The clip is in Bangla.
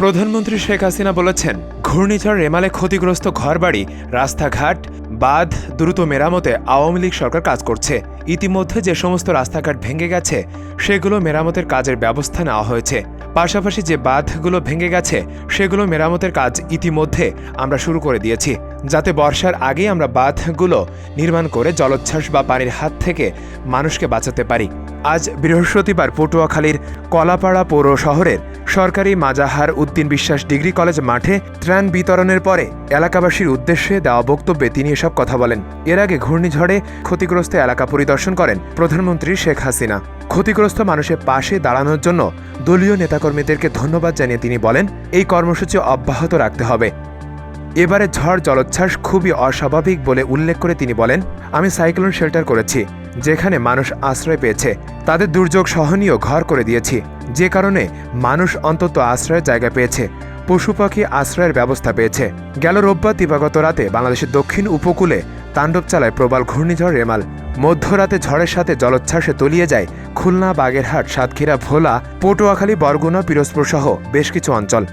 প্রধানমন্ত্রী শেখ হাসিনা বলেছেন, ঘূর্ণিঝড় রেমালে ক্ষতিগ্রস্ত ঘরবাড়ি, রাস্তাঘাট, বাঁধ দ্রুত মেরামতে আওয়ামী লীগ সরকার কাজ করছে। ইতিমধ্যে যে সমস্ত রাস্তাঘাট ভেঙে গেছে, সেগুলো মেরামতের কাজের ব্যবস্থা নেওয়া হয়েছে। পাশাপাশি যে বাঁধগুলো ভেঙে গেছে, সেগুলো মেরামতের কাজ ইতিমধ্যে আমরা শুরু করে দিয়েছি। যাতে বর্ষার আগেই আমরা বাঁধগুলো নির্মাণ করে জলোচ্ছ্বাস বা পানির হাত থেকে মানুষকে বাঁচাতে পারি। আজ বৃহস্পতিবার পটুয়াখালীর কলাপাড়া পৌর শহরের সরকারি মাজাহার উদ্দিন বিশ্বাস ডিগ্রি কলেজ মাঠে ত্রাণ বিতরণের পরে এলাকাবাসীর উদ্দেশ্যে দেওয়া বক্তব্যে তিনি এসব কথা বলেন। এর আগে ঘূর্ণিঝড়ে ক্ষতিগ্রস্ত এলাকা পরিদর্শন করেন প্রধানমন্ত্রী শেখ হাসিনা। ক্ষতিগ্রস্ত মানুষের পাশে দাঁড়ানোর জন্য দলীয় নেতাকর্মীদেরকে ধন্যবাদ জানিয়ে তিনি বলেন, এই কর্মসূচি অব্যাহত রাখতে হবে। এবারে ঝড় জলোচ্ছ্বাস খুবই অস্বাভাবিক বলে উল্লেখ করে তিনি বলেন, আমি সাইক্লোন শেল্টার করেছি, যেখানে মানুষ আশ্রয় পেয়েছে। তাদের দুর্যোগ সহনীয় ঘর করে দিয়েছি। যে কারণে মানুষ অন্তত আশ্রয়ের জায়গা পেয়েছে। পশু পাখি আশ্রয়ের ব্যবস্থা পেয়েছে। গেল রোববার দিবাগত রাতে বাংলাদেশের দক্ষিণ উপকূলে তাণ্ডব চালায় প্রবল ঘূর্ণিঝড় রেমাল। মধ্যরাতে ঝড়ের সাথে জলোচ্ছ্বাসে তলিয়ে যায় খুলনা, বাগেরহাট, সাতক্ষীরা, ভোলা, পটুয়াখালী, বরগুনা পিরোজপুর সহ বেশ কিছু অঞ্চল।